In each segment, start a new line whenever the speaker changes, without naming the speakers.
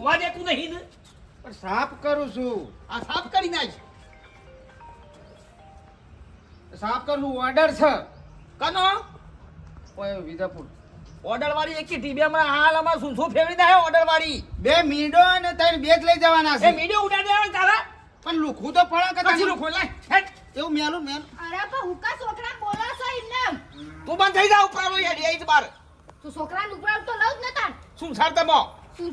ઊંઘવા દેતું નહીં ને?
પણ સાફ કરું છું.
આ સાફ કરી નાખ
સાફ કરું ઓર્ડર છે.
કનો?
ઓય વિજાપુર.
ઓર્ડર વાળી એક ટીબીમાં હાલ અમાર શું ફેરવી દે ઓર્ડર વાળી
બે મીડો અને ત્રણ બેગ લઈ જવાના
એ
છે
મીડિયો ઉડાડી આવે તારા?
પણ લુખું તો પડે કે
પછી
તમે-
લે
એવું મેલું મેલ.
અરે પણ હુકા છોકરા બોલો છો એમને?
તું બંધ થઈ જા ઉપરાળો યાર એ બાર.
તું છોકરા ઉપરાવ તો લઉં જ નતા
શું સાર તમો?
તો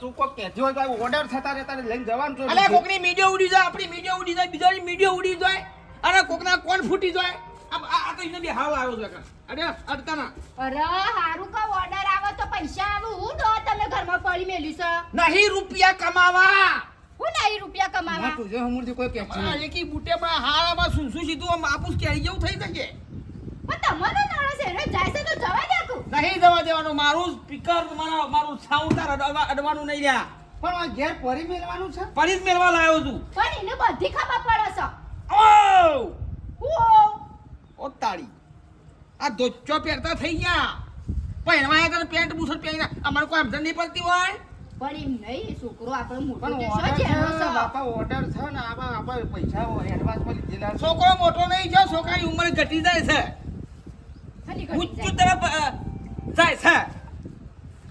તું કોક હોય તો ઓર્ડર થતા રહેતા લઈને જવાનું છે.
અલે કોકની મીડિયો ઉડી જાય આપણી મીડિયો ઉડી જાય બીજાની મીડિયો ઉડી જાય. અને કોકના કોણ ફૂટી જાય? આ આ આ તો ઇને બી હાવ આવ્યો છે અરે અડતાના
અરે હારું કા ઓર્ડર આવે તો પૈસા આવે. હું દો તમે ઘરમાં પડી મેલી છે.
નહીં રૂપિયા કમાવા.
હું નહીં રૂપિયા કમાવા.
તું તુજે હમણાંથી કોઈ કહેતું
આ
નહીં.
એકી બુટેમાં હાળામાં સુનસું સીધું આમ આપુસ કેરી જેવું થઈ શકે. નહીં જવા દેવાનું મારું સ્પીકર મારા મારું સાઉન્ડ તાર અડવા- અડવાનું નહીં રહ્યા.
પણ આ ઘેર પરી મેળવાનું છે?
ફરી જ મેળવા લાવ્યો છું.
પણ એને બધી ખબર પડે છે.
ઓ
હું!
ઓ તાળી આ ધોચો પહેરતા થઈ ગયા. પહેરવા તને પેન્ટ બુશર્ટ પહેરીને અમારે કોઈ સમજણ નહીં પડતી હોય.
પણ એમ નહીં છોકરો આપણે મોટો છે.
બાપા ઓર્ડર છે? ને આમાં આપણે પૈસા એડવાન્સમાં લીધેલા.
છોકરો મોટો નહીં છે છોકરાની ઉંમર ઘટી જાય છે.
જાય.
તરફ જાય છે.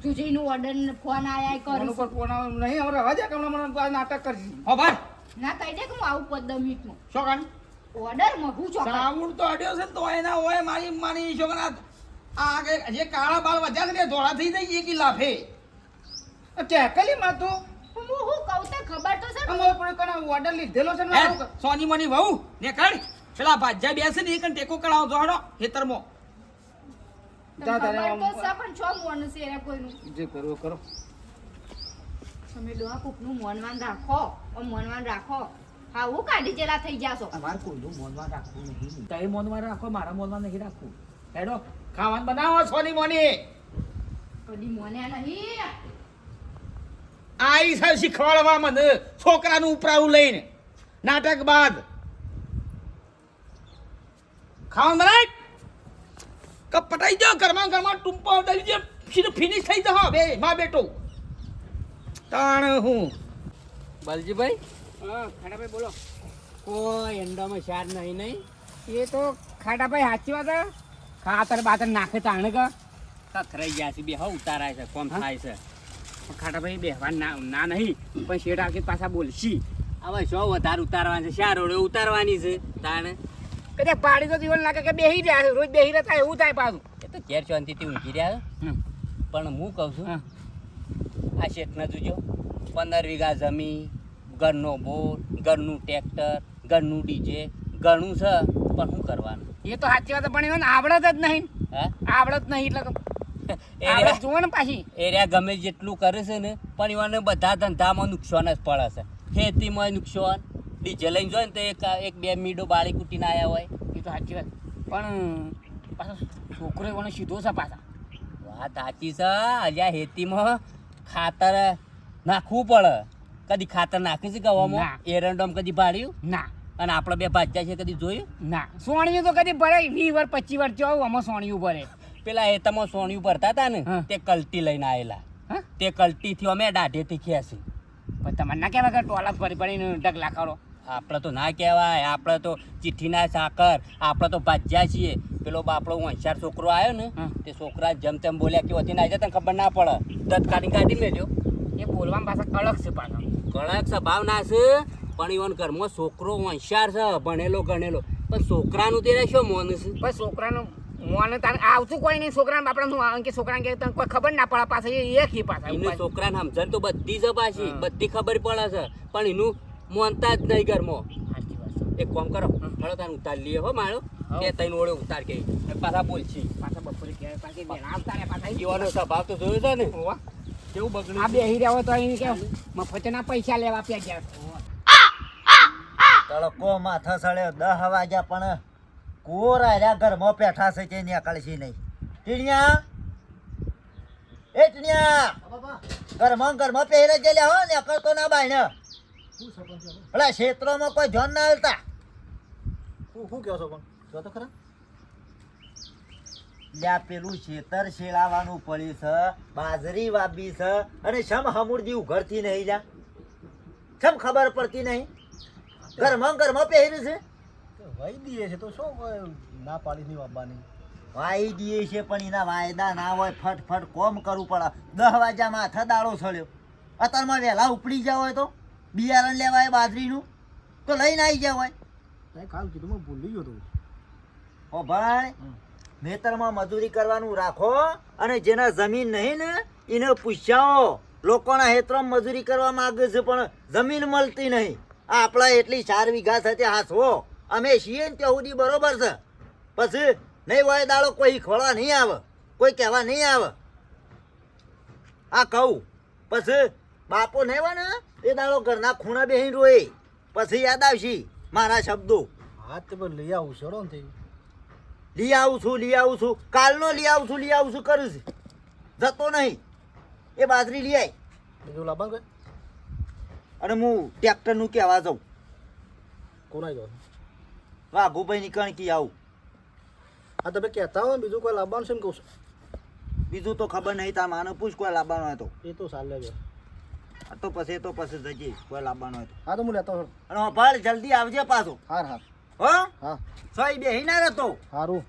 જુજીનું ઓર્ડર ફોન આયા કર
ઉપર ફોન આવે નહીં હવે રવા દે કે હમણાં મને નાટક કરી
હો ભાઈ.
ના કહી દે કે હું આવું પંદર મિનિટમાં.
છોકરા
ઓર્ડરમાં હું ચોકર
સાઉન્ડ તો અડ્યો છે ને તો એના હોય મારી મારી છોકરા આ આગળ જે કાળા બાળ વધ્યા છે ને ધોળા થઈ જાય એક લાફે
ટેકલી માં તો.
હું હું કહું તો ખબર તો છે ને?
પણ કોને ઓર્ડર લીધેલો છે ને
હે, સોની મની વહુ ને કાઢ પેલા ભાજ્યા બેસે ને એક ટેકો કરાવો જોડો ખેતરમાં.
જા તારે
તો
આમ-
છે છો મોન છે એને કોઈનું.
જે કરવું કરો.
તમે ડોહા કુકનું મોનવાન રાખો ઓ મોનવાન રાખો. હા હું કાઢી જેલા થઈ જાશો.
અમારે કોઈનું મોનવાન રાખવું નહીં. તારે મોનવાન રાખો મારા મોનવાન નહીં રાખવું. હેડો ખાવાનું બનાવો સોની મોની.
કદી મોન્યા નહીં.
આઈ છે શીખવાડવા મને છોકરાનું ઉપરાવું લઈને. નાટક બાદ. ખાવાનું બનાય? કે પટાઈ જાઓ ઘરમાં ઘરમાં ટૂંપો દઈ જે સીધું ફિનિશ થઈ જાવ બે મા બેટો. તાણ હું?
બલજીભાઈ?
હા ખાડાભાઈ બોલો.
કોઈ અંડામાં શાર નહીં નહીં.
એ તો ખાડાભાઈ સાચી વાત ખાતર બાતર નાખે તાણે કે
થથરાઈ ગયા છે બે હા ઉતારાય છે કોમ? થાય છે.
ખાડાભાઈ બેહવા ના ના નહીં પણ શેઠ આખી પાછા બોલશી.
હવે શું વધારે ઉતારવાની છે? શાર રોડે ઉતારવાની છે? તાણે?
કદાચ પાડી તો જીવન લાગે કે બેહી રહ્યા છે રોજ બેહી રહેતા એવું થાય પાછું.
એ તો ઘેર શાંતિથી ઊંઘી રહ્યા. પણ હું કહું છું. આ શેઠને જોજો પંદર વીઘા જમીન ઘરનો બોર ઘરનું ટ્રેક્ટર ઘરનું ડીજે ઘરનું છે પણ શું કરવાનું?
એ તો સાચી વાત પણ એને આવડત જ નહીં. આવડત નહીં એટલે આવડત જુઓ ને પાછી.
એરિયા ગમે જેટલું કરે છે ને પણ એવાને બધા ધંધામાં નુકસાન જ પડે છે. ખેતીમાં નુકસાન ડીજે લઈને જોઈએ ને તો એક એક બે મીડો બાળી કૂટીને આવ્યા હોય.
એ તો સાચી વાત. પણ પાછો છોકરો એવાનો સીધો છે પાછા.
વાત સાચી છે. અલ્યા ખેતીમાં ખાતર નાખવું પડે. કદી ખાતર નાખી છે. ગવામાં? એરંડોમ કદી ભાડ્યું
ના.
અને આપણે બે ભાજ્યા છે કદી જોયું?
ના. સોણિયું તો કદી ભરે. વીસ વર્ષ પચીસ વર્ષ જો આમાં સોણિયું ભરે.
પેલા એ તમે સોણિયું ભરતા હતા ને તે કલટી લઈને આવેલા તે કલટીથી અમે દાઢેથી ખેંચી.
પણ તમારે ના કહેવાય કે ટોલા ફરી પડીને ડગલા કરો.
આપણે તો ના કહેવાય આપણે તો ચિઠ્ઠીના સાકર આપણે તો ભાજ્યા છીએ. પેલો બાપડો હોશિયાર છોકરો આવ્યો ને તે છોકરા જેમ તેમ બોલ્યા કે વધી ના તને ખબર ના પડે. દત કાઢી કાઢી લેજો.
એ બોલવામાં પાછા કડક છે પાછો.
કડક સ્વભાવ ના છે પણ ઈવન ઘરમાં છોકરો હોશિયાર છે ભણેલો ગણેલો. પણ છોકરાનું તે શું મોન છે?
પણ છોકરાનું મોને તારે આવતું કોઈ નહીં. છોકરાને બાપડાનું આવે કે છોકરાને કે તને કોઈ ખબર ના પડે પાછા એ એક ઈ પાછા
છોકરાને સમજણ તો બધી છે પાછી. બધી ખબર પડે છે. પણ એનું મોનતા જ નહીં ઘરમાં. એક કામ કરો હળો તને ઉતાર લઈએ હો
માળો.
કે તઈને ઓળે ઉતાર કે પાછા બોલશી.
પાછા બપોરે કે પાછી આવતા ને પાછા.
જીવાનો સ્વભાવ તો જોયો છે ને. કેવું બગડ્યું
આ બેહી રહ્યા હોય તો અહીં કે મફતના પૈસા લેવા પે ગયા
તડકો માથા સળે દહ વાગ્યા પણ કોરા રહ્યા ઘરમાં પેઠા છે તે નીકળશી નહીં. ટીણિયા? એ ટીણિયા! ઘરમાં ઘરમાં પહેરે ગયેલા હો નીકળતો ના બાઈને એટલે ક્ષેત્રોમાં કોઈ ધ્યાન ના આવતા શું શું કહો છો પણ? જો તો ખરા. લ્યા પેલું ખેતર શેલાવાનું પડ્યું છે બાજરી વાબી છે અને શમ હમુરજી ઉઘરતી નહીં જા શમ ખબર પડતી નહીં? ઘરમાં ઘરમાં પહેર્યું છે?
વાઈ દઈએ છે તો શું ના પાડી ની વાપવાની?
વાઈ દઈએ છે પણ એના વાયદા ના હોય ફટફટ કોમ કરવું પડે. દસ વાગ્યા માથા દાડો સળ્યો. અત્યારમાં વહેલા ઉપડી જાવ હોય તો? બિયારણ લેવાય બાજરીનું? તો લઈને આવી હોય.
કાલ કીધું મેં ભૂલી ગયો તું.
ઓ ભાઈ ખેતરમાં મજૂરી કરવાનું રાખો અને જેના જમીન નહીં ને એને પૂછ્યાઓ. લોકોના હેતરમાં મજૂરી કરવા માંગે છે પણ જમીન મળતી નહીં. આ આપણા એટલી ચાર વીઘા થતી હાસવો. અમે છીએ ને ત્યાં સુધી બરોબર છે. પછી નહીં હોય દાડો કોઈ ખોળવા નહીં આવે કોઈ કહેવા નહીં આવે. આ કહું. પછી બાપો નહીં હોય ને એ દાડો ઘરના ખૂણા બેહી રોય. પછી યાદ આવશે મારા શબ્દો.
હા તે પણ લઈ આવું છોડો ને
લઈ આવું છું લઈ આવું છું. કાલનો લઈ આવું છું લઈ આવું છું કરું છું. જતો નહીં. એ બાજરી લઈ આવી
બીજું લાવવાનું કઈ?
અને હું ટ્રેક્ટરનું કહેવા જાઉં.
કોના જાઉં
વાઘુભાઈની કણકી આવું.
હા તમે કહેતા હોય બીજું કોઈ લાવવાનું છે એમ કહું છું.
બીજું તો ખબર નહીં તા માનો પૂછ કોઈ લાવવાનો હતો તો.
એ તો લેજો
આ તો પછી તો પછી જજી કોઈ લાવવાનો હોય
હા તો હું લેતો
અને ભાળ જલ્દી આવજે પાછો.
હાર હાર.
હો?
હા.
સોય બેહી ના રહેતો.
સારું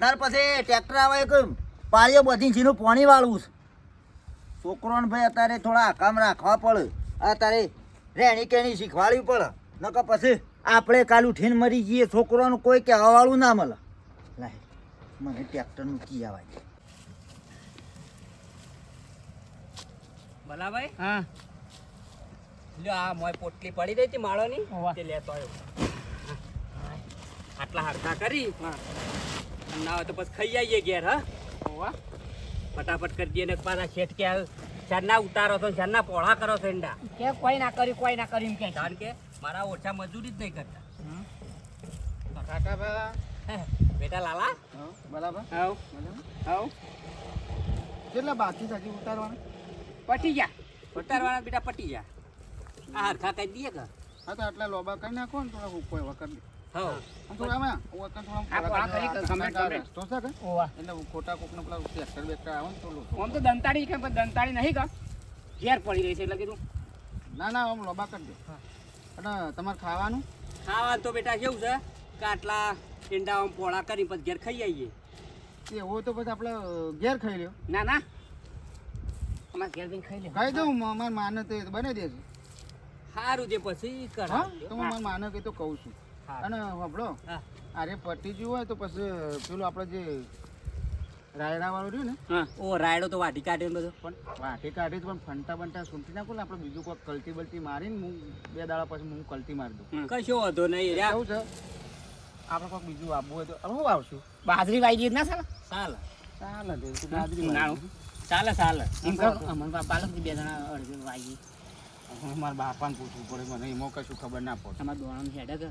તાર પછી ટ્રેક્ટર આવે કે પાળીઓ બધી જીનું પાણી વાળવું છે. છોકરોને ભાઈ અત્યારે થોડા કામ રાખવા પડે. અત્યારે રેણી કેણી શીખવાડવી પડે. નકર પછી આપણે કાલ ઉઠીને મરી જઈએ. છોકરોનું કોઈ કહેવાવાળું ના મળે. લાય મને ટ્રેક્ટરનું કી આવાય.
ભલાભાઈ
હા.
લ્યો આ મોય પોટલી પડી રહી હતી માળોની. તે લેતો આવ્યો. આટલા હરખા કરી.
હા.
ના હોય તો પછી ખાઈ આવીએ ઘેર હા?
હોવા
ફટાફટ કરી દઈએ ને પાછા શેઠ કે શરના ઉતારો છો શરના પોળા કરો છો ઈંડા.
કે કોઈ ના કર્યું કોઈ ના કર્યું એમ કે
કારણ કે મારા ઓછા મજૂરી જ નહીં કરતા.
કાકા
હે, બેટા લાલા?
બરાબર.
આવ આવ
કેટલા બાકી થકી ઉતારવાના?
પટી જા
ઉતારવાના બેટા પટી જા આ હરખા કહી દઈએ કે?
હા તો આટલા લોબા કરી નાખો ને થોડા ઉપર વખત
દંતાળી કે પણ દંતાળી નહીં કા. ઘેર પડી રહી છે એટલે કીધું.
ના ના આમ લોબા કરી દે. અને તમારે ખાવાનું?
ખાવાનું તો બેટા કેવું છે? કાટલા ઈંડા પોળા કરી પછી ઘેર ખાઈ આવીએ.
એવો તો પછી આપણે ઘેર ખાઈ લ્યો.
ના ના. અમારે ઘેર જઈને ખાઈ લે.
ખાઈ દઉં મારે માને તે બનાવી દેશે
સારું જે પછી કર
હા તો મારે માને કે તો કહું છું. અને સાંભળો અરે પટી ગયું હોય તો પછી પેલું આપણે જે રાયડા વાળો રહ્યું ને
ઓ રાયડો તો વાટી કાઢ્યો બધો.
પણ વાટી કાઢી તો પણ ફંટા બંટા સુંટી નાખો ને આપણે બીજું કોઈ કલટી બલતી મારીને હું બે દાડા પછી હું કલટી મારી દઉં.
કશો વાંધો નહીં
આવું છે? આપણે કોઈક બીજું આપવું હોય તો હું આવશું.
બાજરી વાઈ ગઈ ના સાલા?
ચાલે
ચાલે તે બાજરી.
ચાલે ચાલે.
એમ કહો. અમન બાપા લોકો બે જણા અડધી વાગી.
હું મારા બાપાને પૂછવું પડે મને એમાં કશું ખબર ના પડે.
તમારે દોણાનું હેડે કે?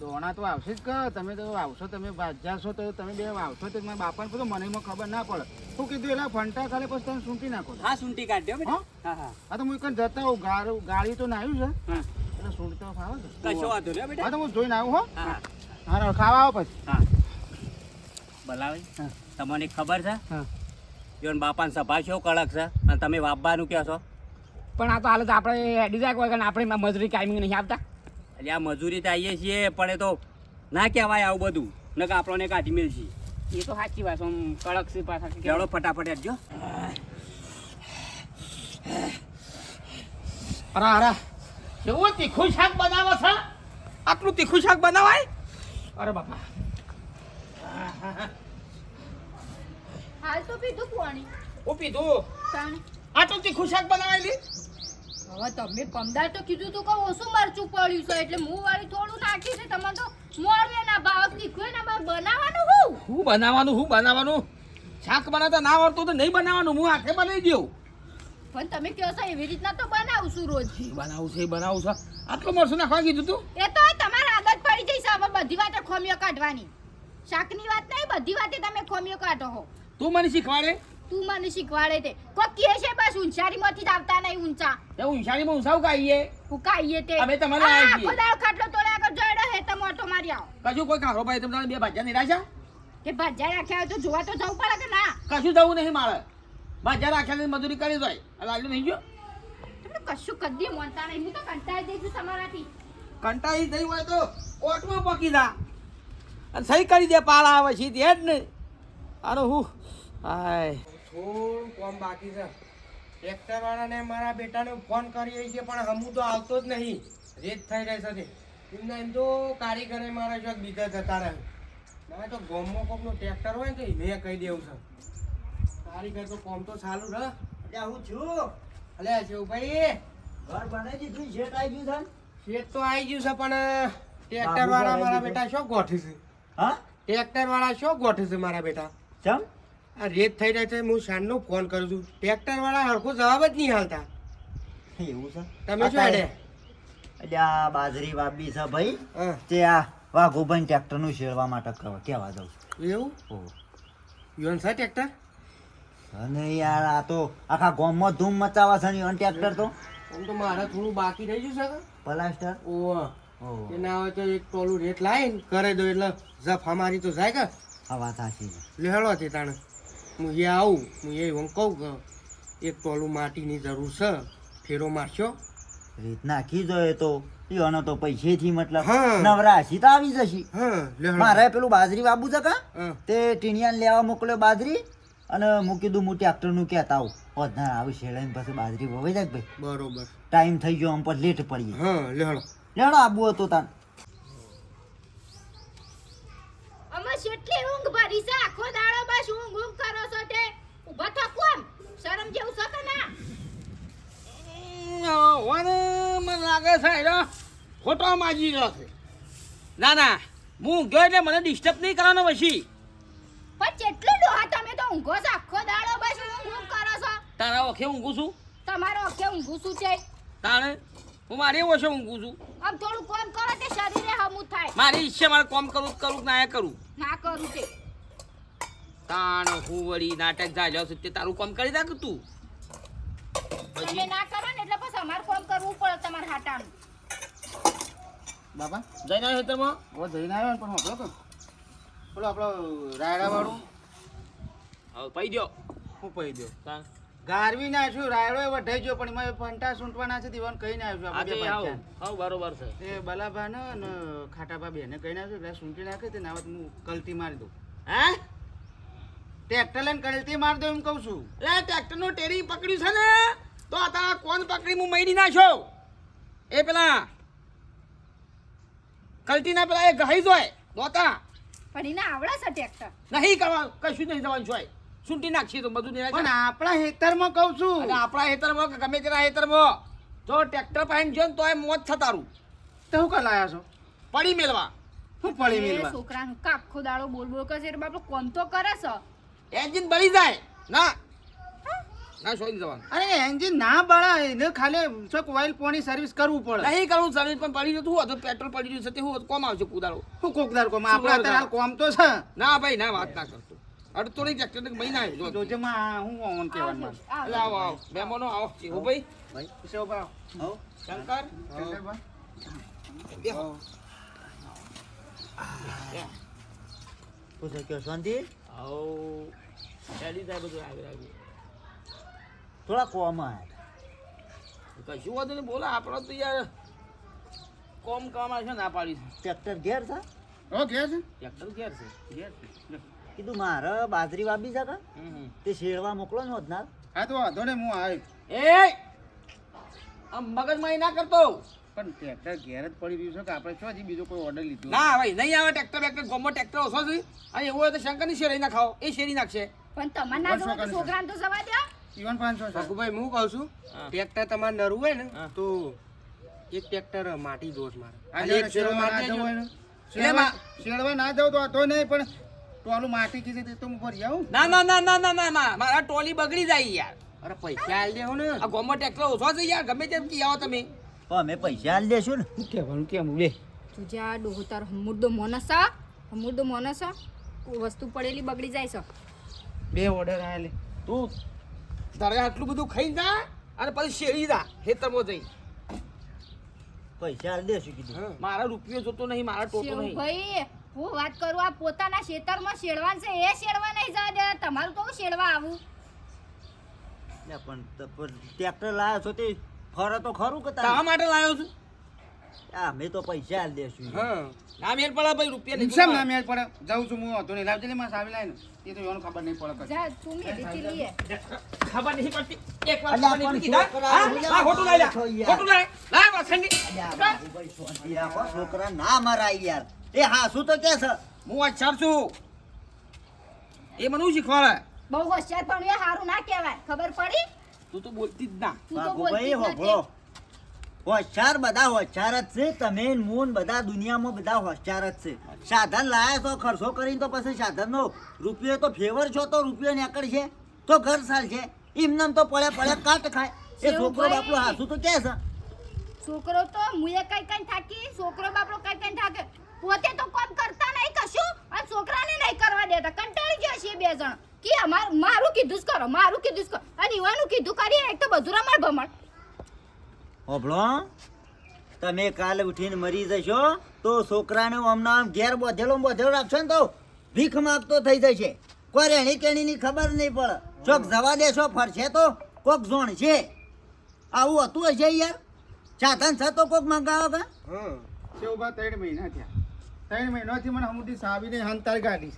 દોણા તો આવશે જ કે. તમે તો આવશો તમે છો તો તમે બે આવશો તો મારા બાપાને પૂછો મને એમાં ખબર ના પડે. શું કીધું એલા? ફંટા ખાલી પછી તમે સૂંટી નાખો
હા સૂંટી કાઢ્યો બેટા. હા? હા
હા. તો હું એક જતા હોઉં. ગાળી તો નાયું છે. એટલે સૂંટતો ફાવે છે.
કશો વાંધો નહીં બેટા.
હા તો હું જોઈને આવું હો.
હા
હા. ખાવા આવો પછી.
હા.
ભલાવે તમને ખબર છે?
હા.
યોન બાપાને સભા છે કડક છે? અને તમે વાપવાનું કહો છો?
પણ આ તો હાલત આપણે હેડી જાય કોઈ કારણ આપણે મજૂરી કાયમી નહીં આપતા
એટલે આ મજૂરી તો આવીએ છીએ પણ એ તો ના કહેવાય આવું બધું. નકર આપણને કાઢી મેળશી
એ તો સાચી વાત આમ કડક છે પાછા.
કેળો ફટાફટ હેડજો.
અરે અરે કેવું તીખું શાક બનાવો છે? આટલું તીખું શાક બનાવાય? અરે બાપા.
હાલ તો પીધું પાણી
હું પીધું?
આ
આટલું તી ખુશાક બનાવેલી.
હવે તમે પમદાર તો કીધું તું કે ઓછું મરચું પડ્યું છે એટલે હું વાળી થોડું નાખ્યું છે તમે તો મોરવે ના ભાવ તીખું ને ભાવ બનાવવાનું હું?
હું બનાવવાનું હું બનાવવાનું? શાક બનાવતા ના આવડતું તો નહીં બનાવવાનું હું આખે બનાવી દઉં.
પણ તમે કહો છો એવી રીતના તો બનાવશું રોજ
બનાવું છે બનાવું છે. આટલું મરસું નાખવા કીધું તું?
એ તો તમારે આદત પડી જઈશ છે હવે બધી વાતે ખોમીઓ કાઢવાની. શાકની વાત નહીં બધી વાતે તમે ખોમીઓ કાઢો હો.
તું મને શીખવાડે?
તું મને શીખવાડે તે. કો કહે છે બસ ઊંચારીમાંથી જ આવતા નહીં ઊંચા.
એ માં ઉંચાવ કાઈએ?
હું કાઈએ તે.
અમે તમારે આવી ગઈ
આખો ખાટલો તોડ્યા આગળ જોડે હે તો ઓટો મારી આવો.
કશું કોઈ કારો ભાઈ તમને બે ભાજ્યા નિરાશા
કે ભાજા રાખ્યા હોય તો જોવા તો જવું પડે કે ના?
કશું જવું નહીં મારે. ભાજા રાખ્યા મજૂરી કરી દોય લાલ્યું નહીં ગયો?
તમે કશું કદી મોનતા નહીં. હું તો કંટાળી જઈશું તમારાથી.
કંટાળી થઈ હોય તો કોર્ટમાં પોકી જા. અને સહી કરી દે પાળા આવે છે તે જ ને. અને હું હાય.
થોડું કોમ બાકી છે. ટ્રેક્ટર વાળાને મારા બેટાને ફોન કરી છે પણ હમું તો આવતો જ નહીં. રેત થઈ રહી છે એમને એમ તો કારીગરે મારા જો બીજા જતા રહે. ના તો ગોમો કોકનું ટ્રેક્ટર હોય ને તો મેં કહી દેવું છે. કારીગર તો કોમ તો ચાલુ રહે.
એટલે હું છું.
અલે શિવભાઈ.
ઘર બનાવી દીધું શેઠ આવી ગયું છે
શેઠ તો આવી ગયું છે પણ ટ્રેક્ટર વાળા મારા બેટા શું ગોઠે છે?
છે હા?
ટ્રેક્ટર વાળા શું ગોઠે છે મારા બેટા?
ચમ?
આ રેત થઈ રહી છે હું શાનનો ફોન કરું છું. ટ્રેક્ટર વાળા હરખો જવાબ જ નહીં હાલતા.
એવું છે?
તમે શું
અત્યારે-
એટલે
આ બાજરી વાબી છે ભાઈ તે આ વાઘુભાઈ ટ્રેક્ટરનું શેરવા માટે કહેવા દઉં
એવું?
છું ઓહો.
યોન છે ટ્રેક્ટર?
અને યાર આ તો આખા ગામમાં ધૂમ મચાવા છે યોન ટ્રેક્ટર તો.
આમ તો મારે થોડું બાકી રહી ગયું છે
પ્લાસ્ટર?
ઓહ એ ના હોય તો એક ટોલું રેટ લાવીને કરે દો એટલે જફા મારી તો જાય કે?
આ વાત સાચી છે.
લેહળો તે તાણે. હું એ આવું હું એ હું કહું કે એક ટોલું માટીની જરૂર છે ફેરો મારશો.
રીત નાખી જોઈએ તો. એનો તો પૈસેથી મતલબ નવરાશી તો આવી જશે. મારે પેલું બાજરી વાબુ છે કા? તે ટીણિયાને લેવા મોકલ્યો બાજરી અને મૂકી કીધું હું ટ્રેક્ટરનું કહેતા આવું. ઓધના આવી શેડાઈને પછી બાજરી વવાઈ જાય ભાઈ?
બરોબર.
ટાઈમ થઈ ગયો આમ પર લેટ પડીએ
હા લેહળો
લેણો આબુ હતો તાન
અમે કેટલી ઊંઘ ભરી છે. આખો દાડો બસ ઊંઘ ઊંઘ કરો છો તે. ઊભા થકો કોમ. શરમ જેવું છે કે ના?
મને મને લાગે છે એનો ખોટો માજી રહ્યો છે. ના ના હું ગયો એટલે મને ડિસ્ટર્બ નહીં કરવાનો પછી.
પણ કેટલું ડોહા તમે તો ઊંઘો છો. આખો દાડો બસ ઊંઘ ઊંઘ કરો છો.
તારા ઓખે ઊંઘું છું?
તમારો ઓખે ઊંઘું શું છે
તાણે? હું મારી ઓછો ઊંઘું છું.
આમ થોડું કોમ કરો તે શરીરે હમું થાય.
મારી ઈચ્છા મારે કોમ કરું કરું ના કરું.
ના કરું તે
તાણ હું વળી નાટક જાલ્યો છે તે તારું કામ કરી નાખ તું.
તમે ના કરો ને એટલે પછી અમારે કામ કરવું પડે તમારે હાટાનું.
બાપા?
જઈને આવ્યો ખેતરમાં?
ઓ જઈને આવ્યો પણ હોભળો તો પેલો આપણો રાયડા વાળું.
હવે પઈ દ્યો.
હું પઈ દો
તાણ.
ગારવી નાખ્યું રાયડો એ વઢાઈ ગયો પણ એમાં ફંટા સૂંટવાના છે દીવાન કહી નાખ્યું આપણે.
આવો. બરોબર છે.
એ બલાભા ને ખાટાભા બેને કહી નાખ્યું એટલે સૂંટી નાખે તે નાવત હું કલતી મારી દઉં.
હે?
ટ્રેક્ટર લઈને કલતી મારી દઉં એમ કહું છું.
એટલે ટ્રેક્ટરનું ટેરી પકડ્યું છે ને તો આ તારા કોણ પકડી હું મૈડી નાખ્યો એ પેલા કલ્ટીના પેલા એ ગહી જોય દોતા.
પણ એને આવડે છે ટ્રેક્ટર.
નહીં કરવા કશું નહીં જવાનું જોય. સૂંટી નાખશે તો બધું
પણ આપણા હેતરમાં કહું છું.
અને આપણા હેતરમાં કે ગમે તેના હેતરમાં જો ટ્રેક્ટર પાસે જો ને તોય મોત છે તારું
તો હું કલાયા છો?
પડી મેળવા
હું પડી
મેલવા.
છોકરા
છોકરાનું કાખો દાડો બોલ બોલ કરે છે એટલે બાપડો કોમ તો કરે છે?
એન્જિન બળી જાય. ના. ના સોઈ જવાનું.
અરે એન્જિન ના બળા એને ખાલી ચોક ઓઇલ પોણી સર્વિસ કરવું પડે.
નહીં કરવું સર્વિસ પણ પડી જતું હોત પેટ્રોલ પડી રહ્યું છે તે હું કોમ આવશે કુદાડો
હું કોકદાર કોમ આપણે અત્યારે હાલ કોમ તો છે.
ના ભાઈ ના વાત ના કરતો. અડતો નહીં ટ્રેક્ટર મહિના આવ્યો.
જોજે માં હું ઓન કહેવાનું. મારે.
એટલે આવો આવો. મહેમાનો આવો. હો ભાઈ.
શિવભા.
શંકર
શંકરભા.
શંકર.
પૂછો કે શાંતિ?
આવો. ચાલી જાય બધું આવી આવ્યું
થોડા કોમ આવ્યા
કશું વાંધો નહીં બોલા આપણો તો યાર કોમ કામ છે ના પાડી
ટ્રેક્ટર ઘેર છે?
હો, ઘેર છે?
ટ્રેક્ટર ઘેર છે
ઘેર છે.
કીધું મારે બાજરી વાપી છે કા. તે શેરવા મોકલો ને હોતનાર
હા તો વાંધો નહીં હું આવી
એ આમ મગજમાં ના કરતો.
પણ ટ્રેક્ટર ઘેર જ પડી રહ્યું છે કે આપણે શું હજી બીજો કોઈ ઓર્ડર લીધો?
ના ભાઈ નહીં આવે ટ્રેક્ટર બેક્ટર ગોમો ટ્રેક્ટર ઓછો છે. અને એવું હોય તો શંકરની શેરી ના ખાઓ. એ શેરી નાખશે.
પણ તમારે ના જોવો તો છોકરાને તો જવા દો.
ઈવન પાંચસો
હું કહું છું ટ્રેક્ટર તમારે નરવું હોય ને તો એક ટ્રેક્ટર માટી દોષ મારે.
શેરવા ના જવું હોય ને. શેરવા ના જાવ તો વાંધો નહીં પણ ટોલું માટી કીધી તે તો હું ભરી આવું?
ના ના ના ના ના ના મારા ટોલી બગડી જાય યાર.
અરે પૈસા આલ દેવો ને.
આ ગોમો ટ્રેક્ટર ઓછો છે યાર ગમે તેમ કી આવો તમે.
અમે પૈસા આલ દેશું ને.
શું કહેવાનું કેમ લે
તું જા ડોહો તારો હમુરદો મોનસ છે મોનસા વસ્તુ પડેલી બગડી જાય છે.
બે ઓર્ડર આયા લે.
તું તારે આટલું બધું ખાઈ જા અને પછી શેરી જા ખેતરમાં જઈ
પૈસા આલ દેશું કીધું.
મારા રૂપિયો જોતો નહીં મારા ટોટો નહીં.
ભાઈ હું વાત કરું આ પોતાના ખેતરમાં શેડવાન છે એ શેડવા નહીં જવા દે તમારું કહું હું શેડવા આવું?
લે પણ ટ્રેક્ટર લાવ્યો છો તે ફરે તો ખરું કે તા
માટે લાવ્યો છું?
આ મેં તો પૈસા આલ દેશું.
હા. ના મેળ પડે ભાઈ રૂપિયા નહીં
શેમ ના મેળ પડે? જાઉં છું હું હતો નહીં. લાવજે લે માસ આવી લાય ને એ તો યોન ખબર નહીં પડે
જા તું મેળીથી લીએ
ખબર નહીં પડતી. એક વાર ખબર નહીં પડતી, હા? ખોટું લઈ લે. ખોટું લઈ.
અલ્યા, બાબુભાઈ, છોકરા ના મરાય યાર. એ હા શું તો કે છે?
હું અક્ષર છું. એ મને શું શીખવાડે?
બહુ હોશિયાર પણ એ સારું ના કહેવાય. ખબર પડી?
તું તો બોલતી જ ના.
જ
હોભળો હોશિયાર બધા હોશિયાર જ છે. તમે મૂન બધા દુનિયામાં બધા હોશિયાર જ છે. સાધન લાયા તો ખર્ચો કરીને તો પછી સાધનનો રૂપિયો તો ફેવર છો તો રૂપિયો નીકળ છે. તો ઘર સાલ છે. એમનેમ તો પડે પડે કાટ ખાય. એ છોકરો. બાપલો હાસુ તો કે છે?
છોકરો તો મુએ કઈ કઈ થાકી? છોકરો બાપલો કઈ કઈ થાકે? પોતે તો કોમ કરતા નહીં કશું અને છોકરાને નહીં કરવા દેતા. કંટાળી ગયા છે બે જણ. કે અમાર મારું કીધું જ કરો મારું કીધું જ કરો. અને યુવાનું કીધું કરીએ એક તો બધું રમાડ ભમણ.
હોભળો. તમે કાલે ઉઠીને મરી જશો તો છોકરાને હમણાં આમ ઘેર બોધેલો બોધેલો રાખશો ને તો ભીખ માગતો થઈ જશે. કોઈ રેણી કેણીની ખબર નહીં પડે. ચોક જવા દેશો ફરશે તો કોક ઝોણ છે. આવું હતું હશે યાર? ચાતન છે તો કોક મંગાવો કે?
છે ઊભા ત્રણ મહિના થયા. ત્રણ મહિનાથી મને હમુથી સાવીને હંતાર ગાડી.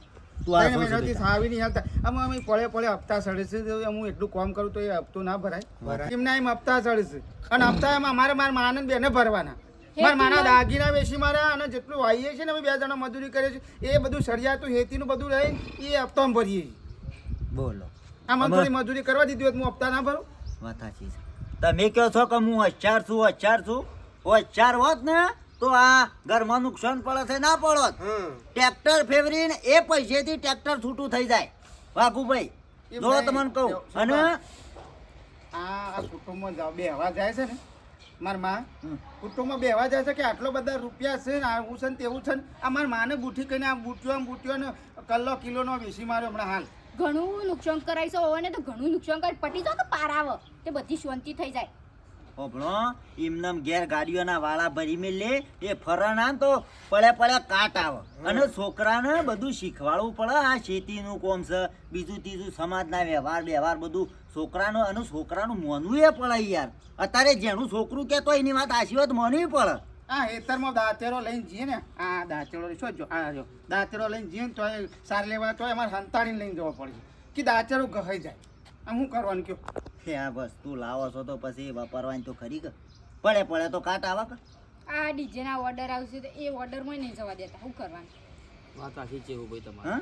ત્રણ મહિનાથી
સાવીની
સાવીને હંતાર આમ અમે પડે પડે હપ્તા સડે છે હું એટલું કામ કરું તો એ હપ્તો ના ભરાય. એમના એમ હપ્તા સડે છે. અને હપ્તા એમાં અમારે મારા માને બેને ભરવાના. મારા માના દાગીના વેચી મારા અને જેટલું વાઈએ છે ને અમે બે જણા મજૂરી કરીએ છીએ એ બધું સળિયાતું હેતીનું બધું રહી એ હપ્તામાં ભરીએ છીએ.
બોલો. આ
થોડી મજૂરી કરવા દીધી હોત હું હપ્તા ના ભરું.
વાત સાચી છે. તમે કહો છો કે હું હોશિયાર છું હોશિયાર છું હોશિયાર હોત ને તો આ ઘરમાં નુકસાન પડે છે ના પડત ટ્રેક્ટર ફેવરીને એ પૈસેથી ટ્રેક્ટર છૂટું થઈ જાય. બાપુભાઈ
એ
જો તમને કહું. અને
આ આ કુટુંબમાં જાવ બેહવા જાય છે ને મારા માં. કુટુંબમાં બેહવા જાય છે કે આટલો બધા રૂપિયા છે ને આવું છે ને તેવું છે ને આ મારા માને બુઠી કરીને આ બુટ્યો આમ બુટ્યો ને કલ્લો કિલોનો વેસી માર્યો હમણાં હાલ.
ઘણું નુકસાન કરાય છે હોવાને તો ઘણું નુકસાન કરી પટી જાવ તો પાર આવે તે બધી શાંતિ થઈ જાય.
હોભળો એમનામ ઘેર ગાડીઓના વાળા ભરી મેલે એ ફરાના તો પડે પડે કાટ આવે અને છોકરાને બધું શીખવાડવું પડે, આ ખેતીનું કોમ છે, બીજું ત્રીજું સમાજના વ્યવહાર વ્યવહાર બધું. છોકરાનું અને છોકરાનું મોનવું એ પડે યાર. અત્યારે જેનું છોકરું કહેતો એની વાત આશીર્વાદ માનવી પડે.
આ હેતરમાં દાંતેરો લઈને જઈએ ને. આ દાંતેરો શું જો આ જો. દાંતેરો લઈને જઈએ ને તો સાર લેવા તો અમારે સંતાડીને લઈને જવો પડે કે દાંતેરો ગહાઈ જાય. આમ શું કરવાનું કયો?
કે આ વસ્તુ લાવો છો તો પછી વાપરવાની તો ખરી કે? પડે પડે તો કાટ આવે કે?
આ ડીજે ના ઓર્ડર આવશે તો એ ઓર્ડરમાં નહીં જવા દેતા શું કરવાનું?
વાત સાચી છે એવું ભાઈ તમારે.
હા?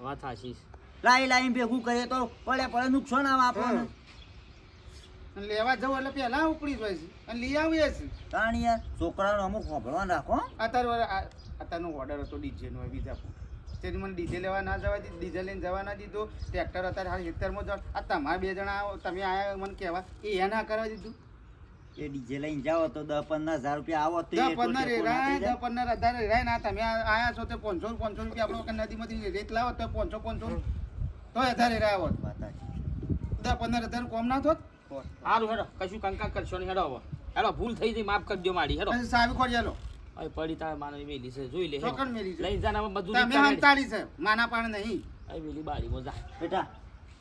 વાત છે.
લાઈ લાઈ ભેગું કરીએ તો પડે પડે નુકસાન આવે આપણને.
લેવા જવું એટલે પહેલા ઉપડી જાય છે. અને લઈ આવીએ
કારણ યાર છોકરાનો અમુક હોભળવાનું રાખો
અત્યારે આ- અત્યારનો ઓર્ડર હતો ડીજેનો એ બીજાપુર તેથી મને ડીજે લેવા ના જવા દીધું ડીજે લઈને જવા ના દીધું ટ્રેક્ટર અત્યારે હાલ હેતરમાં જવા આ તમારા બે જણા આવો, તમે આયા મને કહેવા. એ એ ના કરવા દીધું.
એ ડીજે લઈને જાઓ તો દસ પંદર હજાર રૂપિયા આવો તો
દસ પંદર રેરાય દસ પંદર હજાર રેરાય ના તમે આ- આયા છો તો પાંચસો પાંચસો રૂપિયા આપણે નદીમાંથી રેત લાવો તો પાંચસો પાંચસો. તો હજાર રેરાય હોત
વાત
દસ પંદર હજાર કોમ ના થોત?
સારું હેડો કશું કંકા કરશો નહીં હેડો હવે. હેડો ભૂલ થઈ ગઈ માફ કરી દો મારી હેડો.
સાહેબ ખોરી આલો
હવે પડી તારે માનવી મેલી છે જોઈ લે.
ચોકન મેલી છે.
લઈ જાના બધું
તમે. હંતાળી છે માના પાણ નહીં.
અહીં મેલી બારી મોજા
બેટા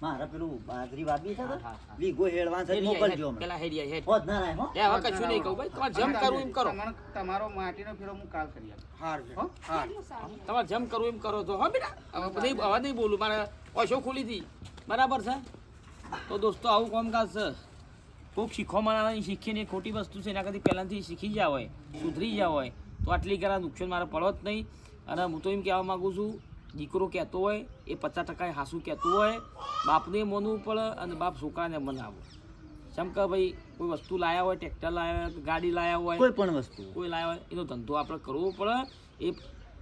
મારે પેલું બાજરી વાબી છે
હા,
તો
હા, હા.
વીઘો છે મોકલજો મને
પેલા હેડિયા હેડ.
હોત ના રાય હો.
લે હવે કશું નહીં કહું ભાઈ. તમારે જમ કરવું એમ કરો.
તમારો- તમારો માટીનો ફેરો હું કાલ કરી આપ
હાર
હો? હાર.
તમારે જમ કરવું એમ કરો તો હો બેટા. હવે નહીં હવે નહીં બોલું. મારે ઓશો ખુલી હતી. બરાબર છે? તો દોસ્તો આવું કામકાજ છે? કોઈક શીખવા માણસને શીખીને ખોટી વસ્તુ છે એના કરતી પહેલાંથી શીખી ગયા હોય સુધરી ગયા હોય. તો આટલી કરા નુકસાન મારે પડો જ નહીં. અને હું તો એમ કહેવા માગું છું દીકરો કહેતો હોય એ પચાસ ટકા હાસું કહેતું હોય બાપને માનવું પડે અને બાપ છોકરાને મનાવો. જેમ કે ભાઈ કોઈ વસ્તુ લાયા હોય ટ્રેક્ટર લાયા હોય ગાડી લાયા હોય
કોઈ પણ વસ્તુ.
કોઈ લાયા હોય એનો ધંધો આપણે કરવો પડે. એ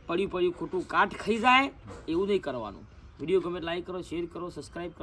પડ્યું પડ્યું ખોટું કાટ ખાઈ જાય એવું નહીં કરવાનું. વીડિયો ગમે લાઈક કરો શેર કરો સબસ્ક્રાઈબ કરો.